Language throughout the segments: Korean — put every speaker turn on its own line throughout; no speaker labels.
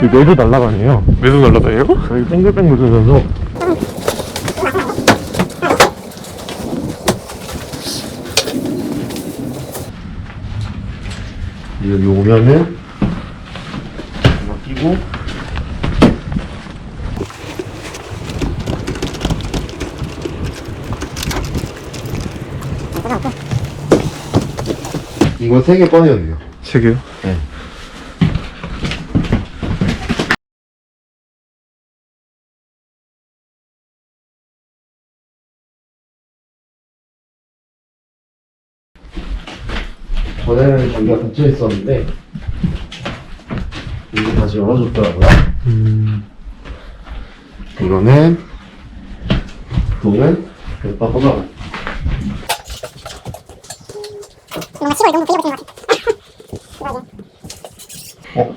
그 매도 날라가네요.
매도 날라다녀요?
여기 뱅글뱅글 돌려서. 여기 오면은 이거 끼고 이거 세개 꺼내야 돼요.
세 개요?
네. 전에는 전기가 닫혀 있었는데 이게 다시 열어줬더라고요.
음.
이거는 돈은 여기다 꽂아.
뭔가 시골 너무 것 같아.
어?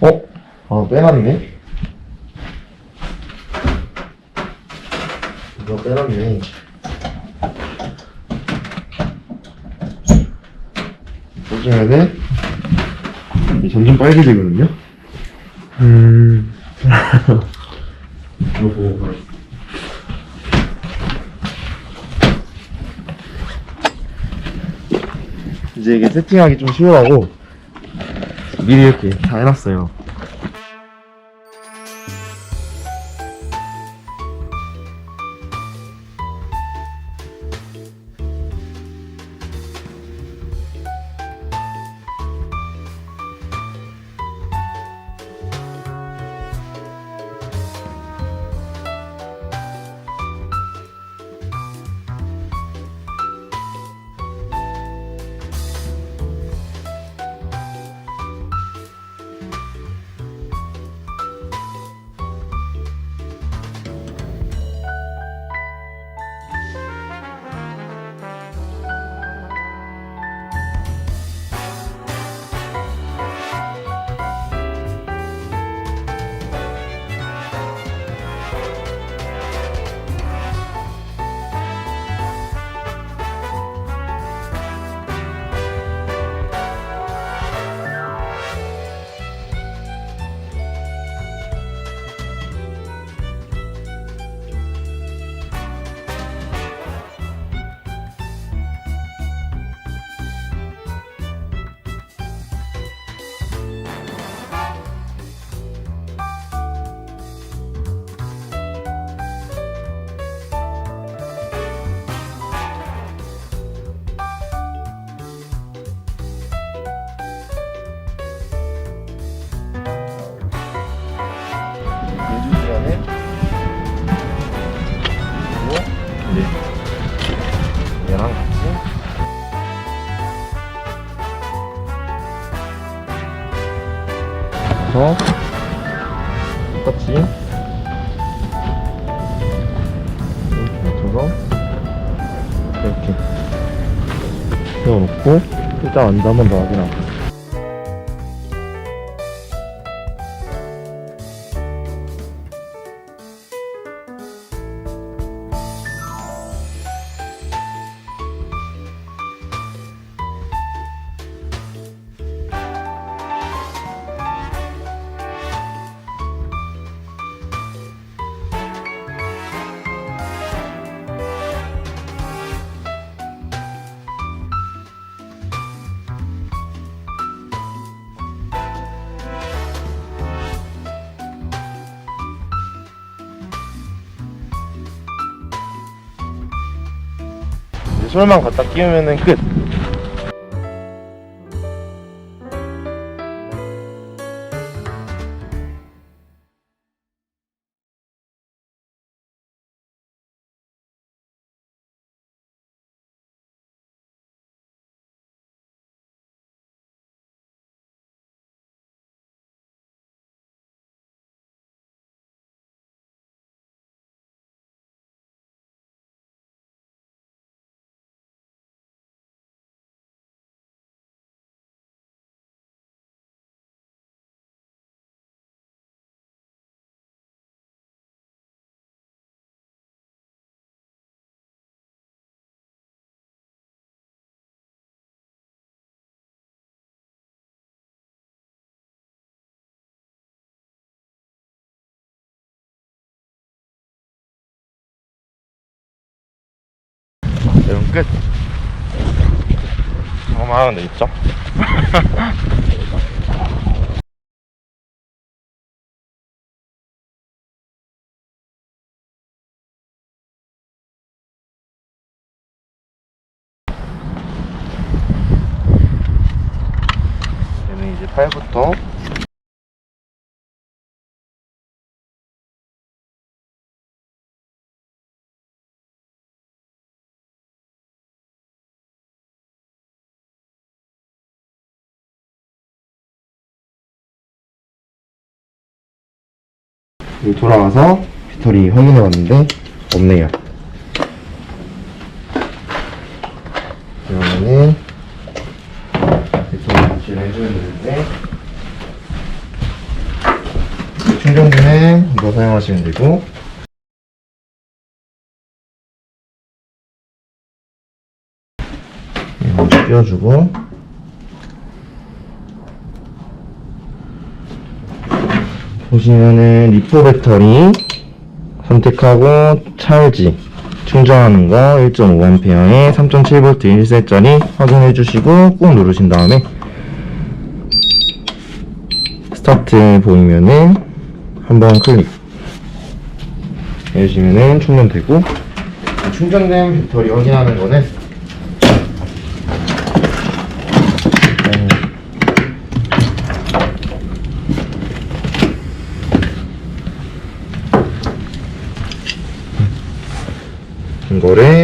어? 아 빼놨네. 이거 빼놨네. 이 점점 빨개지거든요.
음.
이거 보고 바로. 이제 이게 세팅하기 좀 쉬워하고 미리 이렇게 다 해놨어요. 그래서 똑같이. 이렇게. 맞춰서 이렇게. 세워놓고 일단 앉아 한번 더 확인하고 솔만 갖다 끼우면은 끝 이건 끝. 어마어마한 데 있죠? 얘는 이제 팔부터 돌아와서 배터리 확인해 봤는데 없네요. 그러면은 배터리 교체를 해줘야 되는데 충전기는 이거 사용하시면 되고 네, 먼저 끼워주고 보시면은 리포 배터리 선택하고 찰지 충전하는 거 1.5A에 3.7V 1세짜리 확인해 주시고 꾹 누르신 다음에 스타트 보이면은 한번 클릭. 해주시면은 충전되고 충전된 배터리 확인하는 거는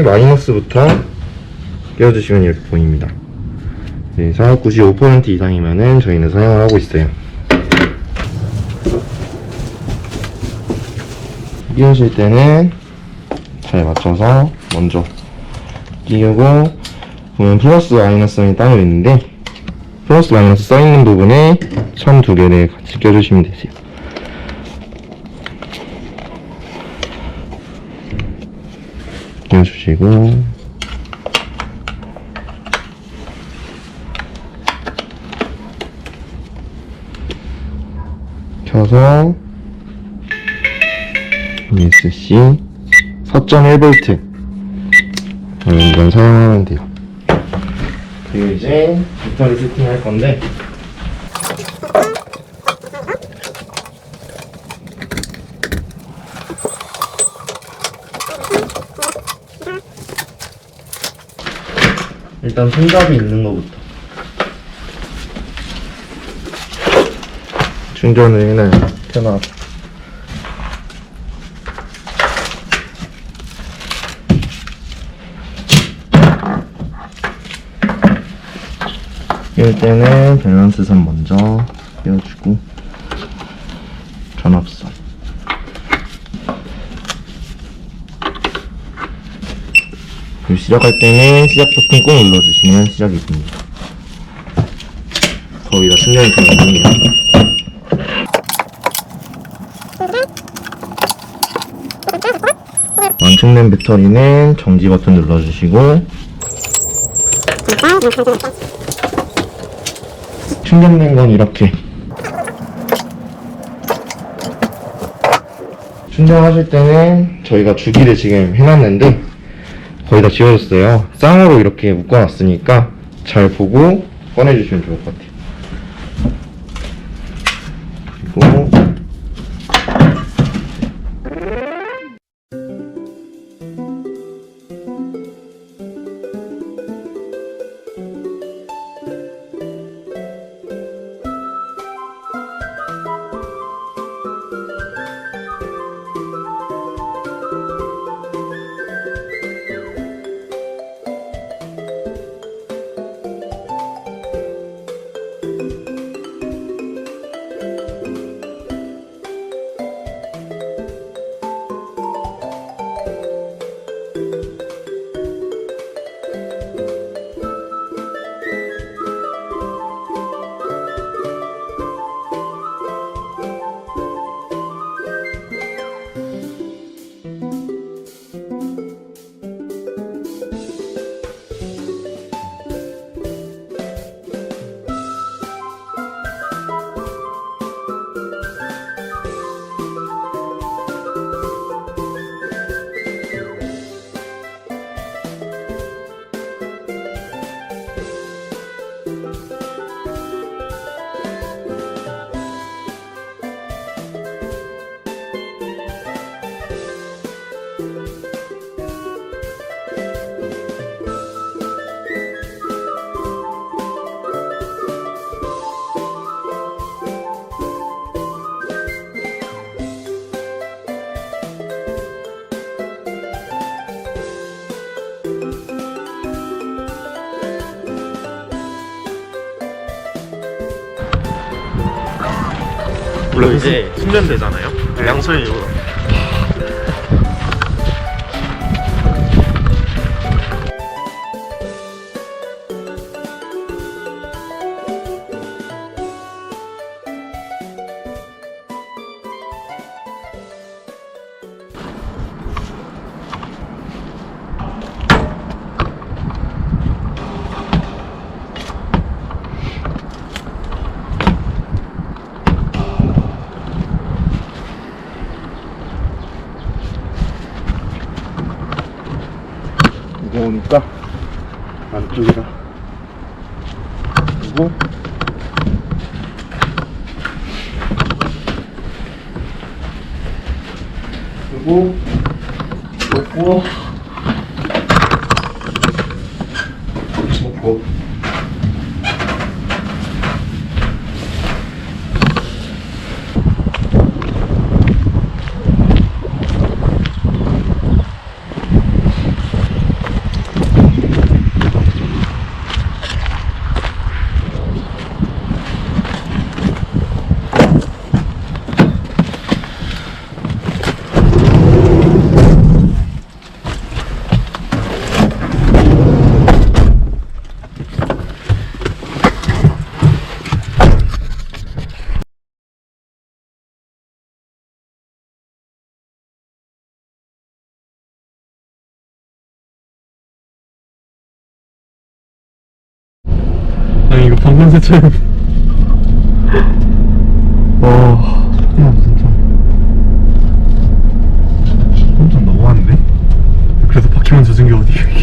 마이너스부터 끼워주시면 이렇게 보입니다. 그래서 95% 이상이면은 저희는 사용을 하고 있어요. 끼우실 때는 잘 맞춰서 먼저 끼우고 보면 플러스 마이너스는 따로 있는데 플러스 마이너스 써있는 부분에 천 두 개를 같이 껴주시면 되세요. 끼워주시고. 켜서. ESC 4.1V 이건 사용하면 돼요. 그리고 이제 배터리 세팅할 건데 일단 손잡이 있는 거부터. 충전을 해놔요 켜놔 끼울 때는 밸런스선 먼저 끼워주고 전압선 그리고 시작할 때는 시작 버튼 꼭 눌러주시면 시작이 됩니다. 거의 다 충전이 되거든요. 완충된 배터리는 정지 버튼 눌러주시고 충전된 건 이렇게. 충전하실 때는 저희가 주기를 지금 해놨는데 거의 다 지워졌어요. 쌍으로 이렇게 묶어 놨으니까 잘 보고 꺼내주시면 좋을 것 같아요
이거 이제 숙련되잖아요. 양손이 이거.
안쪽에다 그리고 그리고 놓고. 놓고
아니 이거 방금새처럼 와 야, 진짜. 엄청 너무한데? 그래서 바퀴만 젖은 게 어디...